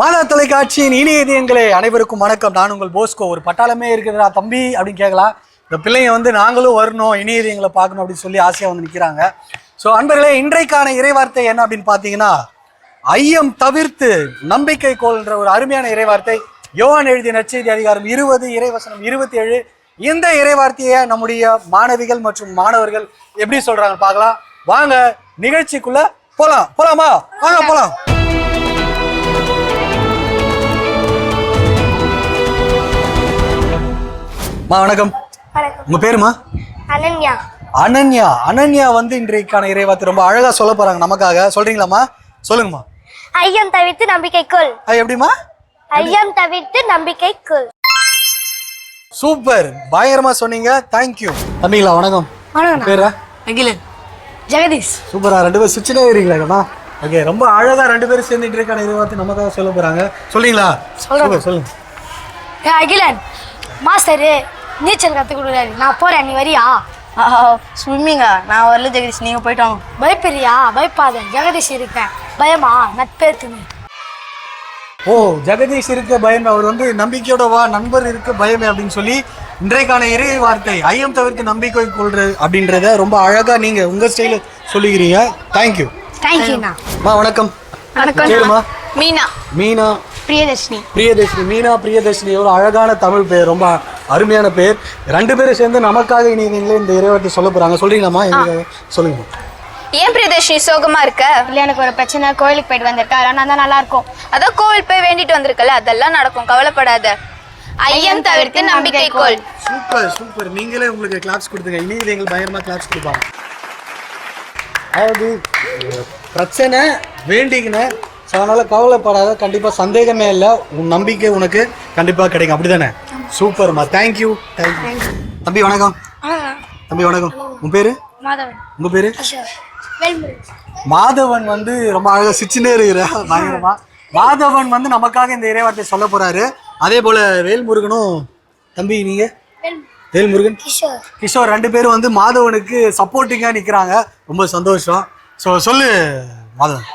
மாதா தொலைக்காட்சியின் இனிய இதயங்களே அனைவருக்கும் வணக்கம். நான் உங்கள் போஸ்கோ. ஒரு பட்டாளமே இருக்குதுடா தம்பி அப்படின்னு கேட்கலாம். இந்த பிள்ளைங்க வந்து நாங்களும் வரணும் இனிய இதயங்களை பார்க்கணும் அப்படின்னு சொல்லி ஆசையாக வந்து நிற்கிறாங்க ஸோ அன்பர்களே இன்றைக்கான இறைவார்த்தை என்ன அப்படின்னு பார்த்தீங்கன்னா ஐயம் தவிர்த்து நம்பிக்கை கோல்ன்ற ஒரு அருமையான இறைவார்த்தை. யோவான் எழுதிய நற்செய்தி அதிகாரம் இருபது இறைவசனம் இருபத்தி ஏழு இந்த இறைவார்த்தையை நம்முடைய மாணவிகள் மற்றும் மாணவர்கள் எப்படி சொல்றாங்க பார்க்கலாம். வாங்க நிகழ்ச்சிக்குள்ள போலாம். போலாமா? வாங்க போலாம். மா வணக்கம். வணக்கம். உங்க பேருமா? அனன்யா. அனன்யா. அனன்யா வந்து இன்றைக்கான இறைவார்த்தை ரொம்ப அழகா சொல்ல போறாங்க நமக்காக. சொல்றீங்களாம்மா? சொல்லுங்கம்மா. ஐயம் தவிர்த்து நம்பிக்கை கொள் அது எப்படிம்மா ஐயம் தவிர்த்து நம்பிக்கை கொள் சூப்பர். பயங்கரமா சொன்னீங்க. தேங்க்யூ தம்பிங்களா வணக்கம். வணக்கம். பேரா? அகிலன். ஜெகதீஷ். சூப்பரா. ரெண்டு பேரும் சுவிட்சிலே இருக்கீங்களா ஓகே ரொம்ப அழகா ரெண்டு பேரும் சேர்ந்து இன்றைக்கான இறைவார்த்தை நமக்காக சொல்ல போறாங்க. சொல்றீங்களா? சொல்லுங்க சொல்லுங்க. ஏ அகிலன். மாஸ்டரு நீச்சல் கற்றுக் கொடுக்குறாரு நான் போறேன் நீ வரியா? ஸ்விம்மிங்கா நான் வரல ஜெகதீஷ். நீங்க போயிட்டு வாங்க. பயப்படுறியா? பயப்பாத. ஜெகதீஷ் இருக்கேன் பயமா? நட்பேத்துன்னு ஓ ஜெகதீஷ் இருக்க பயமே. அவர் வந்து நம்பிக்கையோட வா நண்பர் இருக்க பயமே அப்படின்னு சொல்லி இன்றைக்கான இறை வார்த்தை ஐயம் தவிர்த்து நம்பிக்கை கொள்றது அப்படின்றத ரொம்ப அழகா நீங்க உங்க ஸ்டைல சொல்லிக்கிறீங்க. தேங்க்யூ தேங்க்யூண்ணா மா வணக்கம். வணக்கம். மீனா. மீனா. பிரியதர்ஷினி. பிரியதர்ஷினி மீனா பிரியதர்ஷினி எவ்வளோ அழகான தமிழ் பேர் ரொம்ப அருமையான பேர். ரெண்டு பேரும் சேர்ந்து நமக்காக இனி நீங்களே இந்த இறைவார்த்தை சொல்ல போறாங்க. சொல்றீங்களாம்மா? எங்களுக்காக சொல்லுங்க ஏன் பிரியதர்ஷினி சோகமா இருக்க? இல்லை எனக்கு ஒரு பிரச்சனை கோயிலுக்கு போயிட்டு வந்திருக்கேன் அதெல்லாம் தான் நல்லா இருக்கும் அதான் கோவில் போய் வேண்டிட்டு வந்திருக்கல அதெல்லாம் நடக்கும். கவலைப்படாத. ஐயம் தவிர்த்து நம்பிக்கை கோல் சூப்பர் சூப்பர். நீங்களே உங்களுக்கு கிளாப்ஸ் கொடுத்துங்க இனி இது எங்களுக்கு பயங்கரமா கிளாப்ஸ் கொடுப்பாங்க. அதாவது பிரச்சனை வேண்டிக்கின ஸோ அதனால கவலைப்படாத கண்டிப்பா சந்தேகமே இல்லை. உன் நம்பிக்கை உனக்கு கண்டிப்பா கிடைக்கும். அப்படிதானே? சூப்பர்மா தேங்க்யூ தேங்க்யூ தம்பி வணக்கம். தம்பி வணக்கம். உன் பேரு? மாதவன். உங்க பேரு? மாதவன் வந்து ரொம்ப அழகா சிச்சுனே இருக்கிற பயங்கரமா. மாதவன் வந்து நமக்காக இந்த இறைவார்த்தை சொல்ல போறாரு. அதே போல வேல்முருகனும் தம்பி நீங்க? வேல்முருகன். கிஷோர். கிஷோர் ரெண்டு பேரும் வந்து மாதவனுக்கு சப்போர்ட்டிங்கா நிக்கிறாங்க. ரொம்ப சந்தோஷம். ஸோ சொல்லு மாதவன்.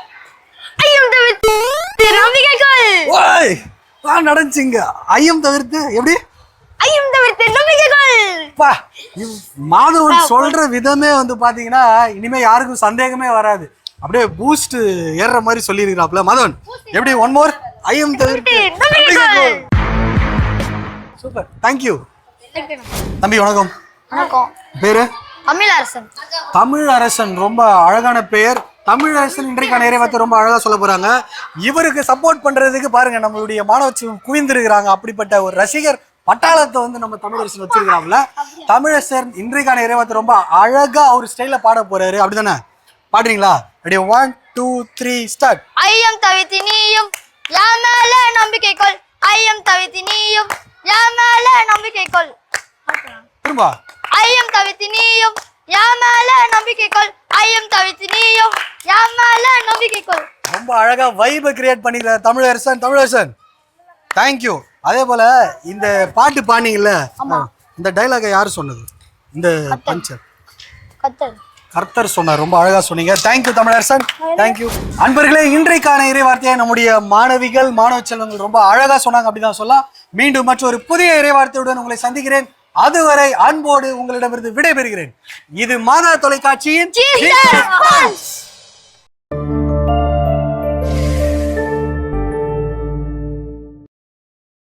ஓய் வா நடந்துச்சுங்க. ஐயம் தவிர்த்து எப்படி? ஐயம் தவிர்த்து நம்பிக்கை கொள் பா இவ் மாதவன் சொல்ற விதமே வந்து பாத்தீங்கன்னா இனிமே யாருக்கும் சந்தேகமே வராது. அப்படியே பூஸ்ட் ஏறுற மாதிரி சொல்லியிருக்கிறாப்ல மாதவன் எப்படி? ஒன் மோர் ஐயம் தவிர்த்து சூப்பர் தேங்க்யூ தம்பி வணக்கம். வணக்கம். பேரு? தமிழரசன். தமிழ் அரசன் ரொம்ப அழகான பெயர். தமிழ் அரசன் இன்றைக்கான இறைவத்தை ரொம்ப அழகா சொல்ல போறாங்க. இவருக்கு சப்போர்ட் பண்றதுக்கு பாருங்க நம்மளுடைய மாணவர்கள் குவிந்திருக்கிறாங்க. அப்படிப்பட்ட ஒரு ரசிகர் பட்டாளத்தை வந்து நம்ம தமிழரசன் வச்சிருக்கிறாங்கள தமிழரசன் இன்றைக்கான இறைவத்தை ரொம்ப அழகா அவர் ஸ்டைல பாட போறாரு. அப்படிதானே? பாடுறீங்களா? Ready one two three start ஐயம் தவிர்த்து நீயும் யா மேல நம்பிக்கை கொள். ஐயம் தவிர்த்து நீயும் யா மேல நம்பிக்கை கொள். திரும்ப ஐயம் தவிர்த்து நீயும் யா மேல நம்பிக்கை கொள். ஐயம் தவிர்த்து நீயும் யா மேல நம்பிக்கை கொள் ரொம்ப அழகா வைபை கிரியேட் பண்ணிக்கிறார் தமிழரசன் தமிழரசன். தேங்க்யூ அதே போல இந்த பாட்டு பாடினீங்கல்ல இந்த டைலாகை யார் சொன்னது? இந்த பஞ்சர் கத்தர் கர்த்தர். சொன்னார். ரொம்ப அழகா சொன்னீங்க. தேங்க்யூ தமிழரசன். தேங்க்யூ அன்பர்களே இன்றைக்கான இறைவார்த்தையை நம்முடைய மாணவிகள் மாணவ செல்வங்கள் ரொம்ப அழகா சொன்னாங்க அப்படிதான் சொல்லலாம். மீண்டும் மற்றொரு புதிய இறைவார்த்தையுடன் உங்களை சந்திக்கிறேன். அதுவரை அன்போடு உங்களிடமிருந்து விடைபெறுகிறேன். இது மாதா தொலைக்காட்சியின்